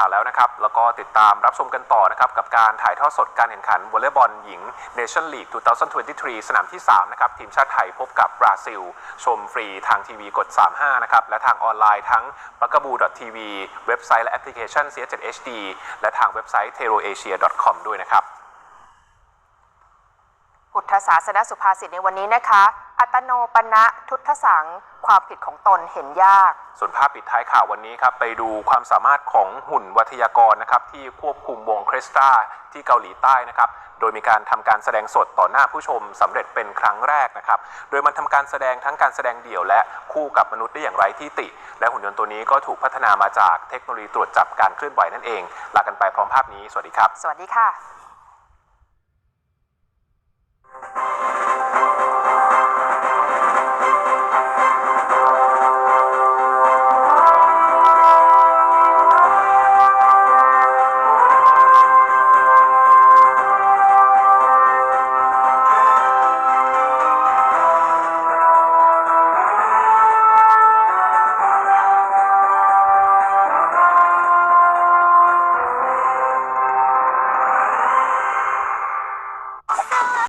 ข่าวแล้วนะครับ แล้วก็ติดตามรับชมกันต่อนะครับ กับการถ่ายทอดสดการแข่งขันวอลเลย์บอลหญิง Nation League 2023 สนามที่ 3 นะครับ ทีมชาติไทยพบกับบราซิล ชมฟรีทางทีวีกด 35 นะครับ และทางออนไลน์ทั้ง b a g a b o o TV เว็บไซต์และแอปพลิเคชัน CS7 HD และทางเว็บไซต์ t e r o a s i a com ด้วยนะครับ ศาสนสุภาษิตในวันนี้นะคะ อัตโนปณะทุตสัง ความผิดของตนเห็นยาก ส่วนภาพปิดท้ายข่าววันนี้ครับ ไปดูความสามารถของหุ่นวัทยากรนะครับ ที่ควบคุมวงเครสตาที่เกาหลีใต้นะครับ โดยมีการทำการแสดงสดต่อหน้าผู้ชมสำเร็จเป็นครั้งแรกนะครับ โดยมันทำการแสดงทั้งการแสดงเดี่ยวและคู่กับมนุษย์ได้อย่างไรที่ติ และหุ่นยนต์ตัวนี้ก็ถูกพัฒนามาจากเทคโนโลยีตรวจจับการเคลื่อนไหวนั่นเองลากันไปพร้อมภาพนี้สวัสดีครับ สวัสดีค่ะ